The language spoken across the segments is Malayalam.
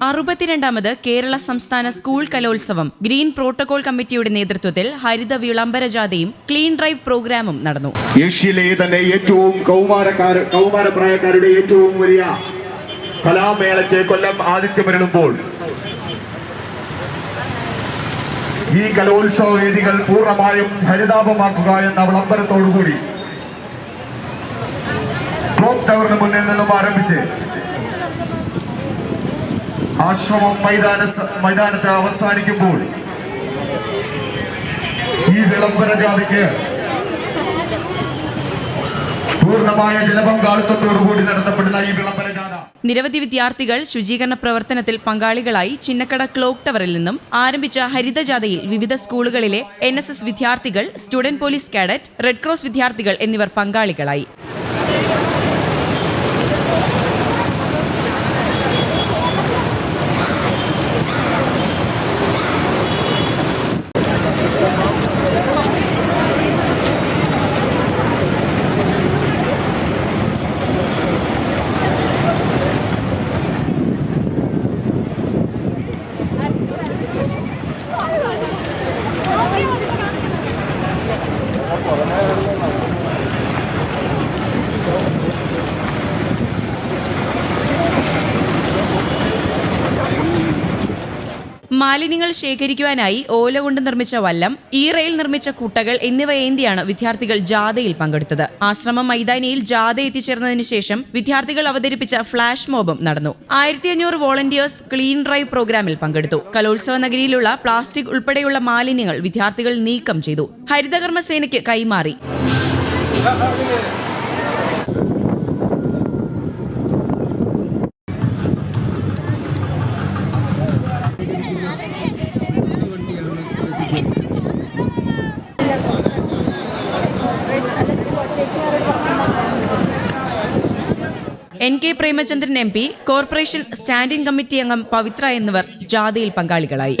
അറുപത്തിരണ്ടാമത് കേരള സംസ്ഥാന സ്കൂൾ കലോത്സവം ഗ്രീൻ പ്രോട്ടോകോൾ കമ്മിറ്റിയുടെ നേതൃത്വത്തിൽ ഹരിത വിളംബര ജാഥയും ക്ലീൻ ഡ്രൈവ് പ്രോഗ്രാമും നടന്നു. ഏഷ്യയിലെ തന്നെ ഏറ്റവും കൗമാരക്കാർ കൗമാരപ്രായക്കാരുടെ ഏറ്റവും വലിയ കലാമേളയ്ക്ക് കൊല്ലം ആതിഥ്യമരുളുമ്പോൾ ഈ കലോത്സവ വേദികൾ പൂർണമായും ഹരിതാപമാക്കുക എന്ന വിളംബരത്തോടുകൂടി മുന്നിൽ നിന്നും ആരംഭിച്ച് ആശ്രമം മൈതാന മൈതാനത്ത് അവസാനിക്കുമ്പോൾ ഈ വിളംബര ജാഥയ്ക്ക് പൂർണമായ ജനപങ്കാളിത്തത്തോടുകൂടി നടത്തപ്പെടുന്ന ഈ വിളംബര ജാഥ. നിരവധി വിദ്യാർത്ഥികൾ ശുചീകരണ പ്രവർത്തനത്തിൽ പങ്കാളികളായി ചിന്നക്കട ക്ലോക്ക് ടവറിൽ നിന്നും ആരംഭിച്ച ഹരിതജാഥയിൽ വിവിധ സ്കൂളുകളിലെ എൻ വിദ്യാർത്ഥികൾ student police cadet red cross വിദ്യാർത്ഥികൾ എന്നിവർ പങ്കാളികളായി. മാലിന്യങ്ങൾ ശേഖരിക്കുവാനായി ഓല കൊണ്ട് നിർമ്മിച്ച വല്ലം ഈ റെയിൽ നിർമ്മിച്ച കുട്ടകൾ എന്നിവ ഏന്തിയാണ് വിദ്യാർത്ഥികൾ ജാഥയിൽ പങ്കെടുത്തത്. ആശ്രമം മൈതാനിയിൽ ജാഥ എത്തിച്ചേർന്നതിന് ശേഷം വിദ്യാർത്ഥികൾ അവതരിപ്പിച്ച ഫ്ളാഷ് മോബും നടന്നു. ആയിരത്തി അഞ്ഞൂറ് വോളണ്ടിയേഴ്സ് ക്ലീൻ ഡ്രൈവ് പ്രോഗ്രാമിൽ പങ്കെടുത്തു. കലോത്സവ നഗരിയിലുള്ള പ്ലാസ്റ്റിക് ഉൾപ്പെടെയുള്ള മാലിന്യങ്ങൾ വിദ്യാർത്ഥികൾ നീക്കം ചെയ്തു. ഹരിതകർമ്മസേനയ്ക്ക് കൈമാറി. N K Premachandran M P corporation standing committee അംഗം പവിത്ര എന്നിവർ ജാഥയിൽ പങ്കാളികളായി.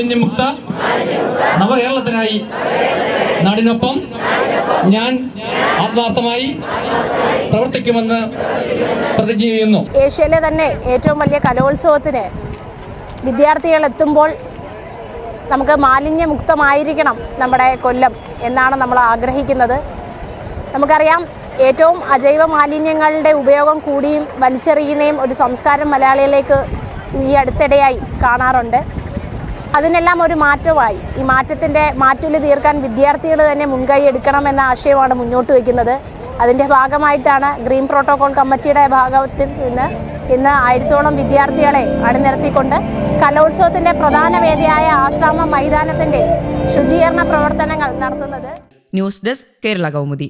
നവകേരളത്തിനായി നാടിനൊപ്പം ഞാൻ ആത്മാർത്ഥമായി പ്രവർത്തിക്കുമെന്ന് പ്രതിജ്ഞ ചെയ്യുന്നു. ഏഷ്യയിലെ തന്നെ ഏറ്റവും വലിയ കലോത്സവത്തിന് വിദ്യാർത്ഥികൾ എത്തുമ്പോൾ നമുക്ക് മാലിന്യമുക്തമായിരിക്കണം നമ്മുടെ കൊല്ലം എന്നാണ് നമ്മൾ ആഗ്രഹിക്കുന്നത്. നമുക്കറിയാം ഏറ്റവും അജൈവ മാലിന്യങ്ങളുടെ ഉപയോഗം കൂടിയും വലിച്ചെറിയുന്നതും ഒരു സംസ്കാരം മലയാളികളിലേക്ക് ഈ അടുത്തിടെയായി കാണാറുണ്ട്. അതിനെല്ലാം ഒരു മാറ്റമായി. ഈ മാറ്റത്തിന്റെ മാറ്റുലി തീർക്കാൻ വിദ്യാർത്ഥികൾ തന്നെ മുൻകൈ എടുക്കണമെന്ന ആശയമാണ് മുന്നോട്ട് വയ്ക്കുന്നത്. അതിന്റെ ഭാഗമായിട്ടാണ് ഗ്രീൻ പ്രോട്ടോകോൾ കമ്മിറ്റിയുടെ ഭാഗത്തിൽ നിന്ന് ഇന്ന് ആയിരത്തോളം വിദ്യാർത്ഥികളെ അണിനിരത്തിക്കൊണ്ട് കലോത്സവത്തിന്റെ പ്രധാന വേദിയായ ആശ്രാമ മൈതാനത്തിന്റെ ശുചീകരണ പ്രവർത്തനങ്ങൾ നടത്തുന്നത്. News desk Kerala Kaumudi.